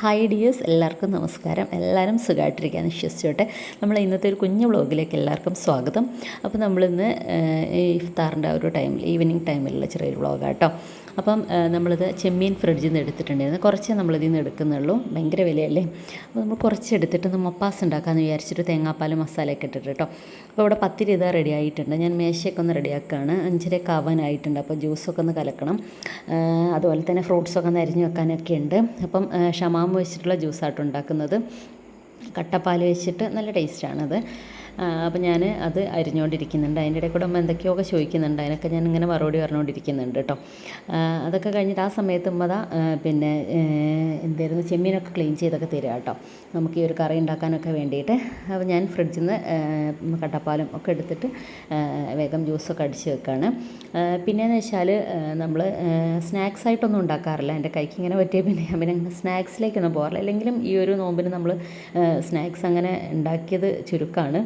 Hi dears എല്ലാവർക്കും നമസ്കാരം. എല്ലാവരും സുഖമായിട്ടിരിക്കാൻ വിശ്വസിച്ചോട്ടെ. നമ്മൾ ഇന്നത്തെ ഒരു കുഞ്ഞു വ്ളോഗിലേക്ക് എല്ലാവർക്കും സ്വാഗതം. അപ്പോൾ നമ്മളിന്ന് ഇഫ്താറിന്റെ ആ ഒരു ടൈമിൽ ഈവനിങ് ടൈമിലുള്ള ചെറിയൊരു വ്ളോഗാട്ടോ. അപ്പം നമ്മളിത് ചെമ്മീൻ ഫ്രിഡ്ജിൽ നിന്ന് എടുത്തിട്ടുണ്ടായിരുന്നു. കുറച്ചേ നമ്മളിതിൽ നിന്ന് എടുക്കുന്നുള്ളൂ. ഭയങ്കര വിലയല്ലേ? അപ്പോൾ നമ്മൾ കുറച്ച് എടുത്തിട്ട് ഒന്ന് മൊപ്പാസ് ഉണ്ടാക്കാമെന്ന് വിചാരിച്ചിട്ട് തേങ്ങാപ്പാൽ മസാലയൊക്കെ ഇട്ടിട്ട് കേട്ടോ അപ്പോൾ ഇവിടെ പത്തിരി ഇതാ റെഡി ആയിട്ടുണ്ട്. ഞാൻ മേശയൊക്കെ ഒന്ന് റെഡിയാക്കുകയാണ് അഞ്ചരയൊക്കെ ആവാനായിട്ടുണ്ട്. അപ്പോൾ ജ്യൂസൊക്കെ ഒന്ന് കലക്കണം. അതുപോലെ തന്നെ ഫ്രൂട്ട്സൊക്കെ ഒന്ന് അരിഞ്ഞ് വെക്കാനൊക്കെ ഉണ്ട്. അപ്പം ഷമാമ് വെച്ചിട്ടുള്ള ജ്യൂസായിട്ട് ഉണ്ടാക്കുന്നത്. കട്ടപ്പാൽ വെച്ചിട്ട് നല്ല ടേസ്റ്റാണത് അപ്പം ഞാൻ അത് അരിഞ്ഞുകൊണ്ടിരിക്കുന്നുണ്ട് അതിന്റെ ഇടയിൽ കൂടെ അമ്മ എന്തൊക്കെയൊക്കെ ചോദിക്കുന്നുണ്ട്. അതിനൊക്കെ ഞാൻ ഇങ്ങനെ മറുപടി പറഞ്ഞുകൊണ്ടിരിക്കുന്നുണ്ട് കേട്ടോ. അതൊക്കെ കഴിഞ്ഞിട്ട് ആ സമയത്ത് ഉമ്മത പിന്നെ എന്തായിരുന്നു ചെമ്മീനൊക്കെ ക്ലീൻ ചെയ്തൊക്കെ തരിക കേട്ടോ. നമുക്ക് ഈ ഒരു കറി ഉണ്ടാക്കാനൊക്കെ വേണ്ടിയിട്ട്. അപ്പോൾ ഞാൻ ഫ്രിഡ്ജിൽ നിന്ന് കട്ടപ്പാലും ഒക്കെ എടുത്തിട്ട് വേഗം ജ്യൂസൊക്കെ അടിച്ച് വെക്കുകയാണ് പിന്നെയെന്ന് വെച്ചാൽ നമ്മൾ സ്നാക്സ് ആയിട്ടൊന്നും ഉണ്ടാക്കാറില്ല. എന്റെ കൈക്ക് ഇങ്ങനെ പറ്റിയ പിന്നെ ഞാൻ പിന്നെ സ്നാക്സിലേക്കൊന്നും പോകാറില്ല. അല്ലെങ്കിലും ഈ ഒരു നോമ്പിന് നമ്മൾ സ്നാക്സ് അങ്ങനെ ഉണ്ടാക്കിയത് ചുരുക്കമാണ്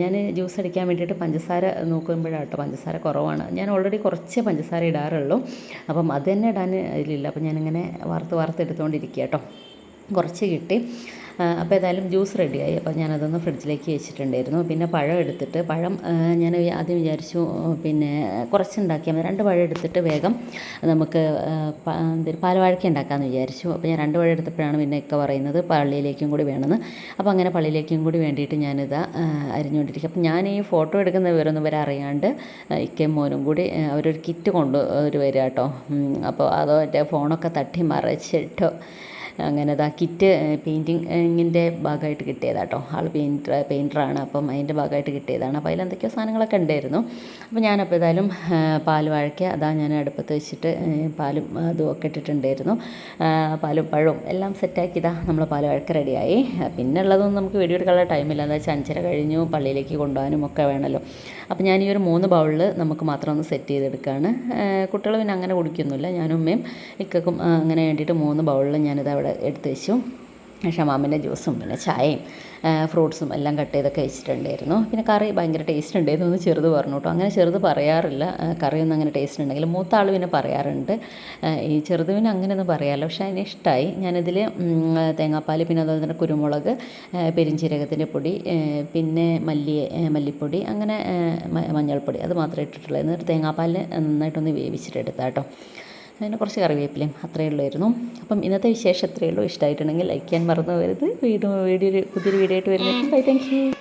ഞാൻ ജ്യൂസ് അടിക്കാൻ വേണ്ടിയിട്ട് പഞ്ചസാര നോക്കുമ്പോഴാണ് കേട്ടോ പഞ്ചസാര കുറവാണ്. ഞാൻ ഓൾറെഡി കുറച്ച് പഞ്ചസാര ഇടാറുള്ളൂ. അപ്പം അത് തന്നെ ഇടാൻ ഇതിലില്ല. അപ്പം ഞാനിങ്ങനെ വറുത്ത് വാർത്ത് എടുത്തുകൊണ്ടിരിക്കുക കേട്ടോ. കുറച്ച് കിട്ടി. അപ്പോൾ ഏതായാലും ജ്യൂസ് റെഡിയായി. അപ്പോൾ ഞാനതൊന്ന് ഫ്രിഡ്ജിലേക്ക് വെച്ചിട്ടുണ്ടായിരുന്നു. പിന്നെ പഴം എടുത്തിട്ട് പഴം ഞാൻ ആദ്യം വിചാരിച്ചു പിന്നെ കുറച്ചുണ്ടാക്കിയാൽ മതി. രണ്ട് പഴം എടുത്തിട്ട് വേഗം നമുക്ക് വാഴയ്ക്ക എന്തൊരു പാലവാഴയ്ക്ക ഉണ്ടാക്കാമെന്ന് വിചാരിച്ചു. അപ്പോൾ ഞാൻ രണ്ട് പഴം എടുത്തപ്പോഴാണ് പിന്നെ ഒക്കെ പറയുന്നത് പള്ളിയിലേക്കും കൂടി വേണമെന്ന് അപ്പോൾ അങ്ങനെ പള്ളിയിലേക്കും കൂടി വേണ്ടിയിട്ട് ഞാനിതാ അരിഞ്ഞുകൊണ്ടിരിക്കും. അപ്പോൾ ഞാൻ ഈ ഫോട്ടോ എടുക്കുന്ന വിവരമൊന്നും വരെ അറിയാണ്ട് ഇക്കയും മോനും കൂടി അവരൊരു കിറ്റ് കൊണ്ട് ഒരു വരിക കേട്ടോ. അപ്പോൾ അതോ എന്റെ ഫോണൊക്കെ തട്ടി മറിച്ചിട്ടോ. അങ്ങനെ ഇതാ കിറ്റ് പെയിന്റിങ്ങിന്റെ ഭാഗമായിട്ട് കിട്ടിയതാട്ടോ. ആൾ പെയിന്റർ പെയിന്ററാണ് അപ്പം അതിന്റെ ഭാഗമായിട്ട് കിട്ടിയതാണ്. അപ്പോൾ അതിൽ എന്തൊക്കെയോ സാധനങ്ങളൊക്കെ ഉണ്ടായിരുന്നു. അപ്പോൾ ഞാനപ്പോൾ ഏതായാലും പാൽ വഴക്കി അതാ ഞാൻ അടുപ്പത്ത് വെച്ചിട്ട് പാലും അതും ഒക്കെ ഇട്ടിട്ടുണ്ടായിരുന്നു. പാലും പഴവും എല്ലാം സെറ്റാക്കി ഇതാ നമ്മൾ പാൽ വഴക്ക റെഡിയായി പിന്നെ ഉള്ളതൊന്നും നമുക്ക് വീഡിയോ എടുക്കാനുള്ള ടൈമില്ല എന്താ വെച്ചാൽ അഞ്ചര കഴിഞ്ഞു പള്ളിയിലേക്ക് കൊണ്ടുപോകാനും ഒക്കെ വേണമല്ലോ അപ്പോൾ ഞാൻ ഈ ഒരു മൂന്ന് ബൗളിൽ നമുക്ക് മാത്രം ഒന്ന് സെറ്റ് ചെയ്തെടുക്കുകയാണ് കുട്ടികൾ പിന്നെ അങ്ങനെ കുടിക്കുന്നില്ല ഞാനും ഉമ്മയും ഇക്കും അങ്ങനെ വേണ്ടിയിട്ട് മൂന്ന് ബൗളിൽ ഞാനിത് അവിടെ എടുത്ത് വെച്ചു. ഷമാമിന്റെ ജ്യൂസും പിന്നെ ചായയും ഫ്രൂട്ട്സും എല്ലാം കട്ട് ചെയ്തൊക്കെ വെച്ചിട്ടുണ്ടായിരുന്നു. പിന്നെ കറി ഭയങ്കര ടേസ്റ്റ് ഉണ്ടായിരുന്നു ഒന്ന് ചെറുത് പറഞ്ഞു കേട്ടോ. അങ്ങനെ ചെറുത് പറയാറില്ല. കറിയൊന്നും അങ്ങനെ ടേസ്റ്റ് ഉണ്ടെങ്കിൽ മൂത്ത ആൾ പിന്നെ പറയാറുണ്ട്. ഈ ചെറുത് പിന്നെ അങ്ങനെയൊന്നും പറയാറില്ല. പക്ഷേ അതിന് ഇഷ്ടമായി ഞാനിതിൽ തേങ്ങാപ്പാൽ പിന്നെ അതുപോലെ തന്നെ കുരുമുളക് പെരിഞ്ചീരകത്തിന്റെ പൊടി പിന്നെ മല്ലി മല്ലിപ്പൊടി അങ്ങനെ മഞ്ഞൾപ്പൊടി അത് മാത്രമേ ഇട്ടിട്ടുള്ളൂ. എന്നിട്ട് തേങ്ങാപ്പാലിന് നന്നായിട്ടൊന്ന് വേവിച്ചിട്ടെടുത്താൽ കേട്ടോ അതിന് കുറച്ച് കറിവേപ്പിലയും അത്രയേ ഉള്ളായിരുന്നു. അപ്പം ഇന്നത്തെ വിശേഷം അത്രയേ ഉള്ളൂ. ഇഷ്ടമായിട്ടുണ്ടെങ്കിൽ ലൈക്ക് ചെയ്യാൻ മറന്നു പോകരുത്. വീഡിയോ വീഡിയോ പുതിയൊരു വീഡിയോ ആയിട്ട് വരുന്നേക്കും ബൈ താങ്ക് യു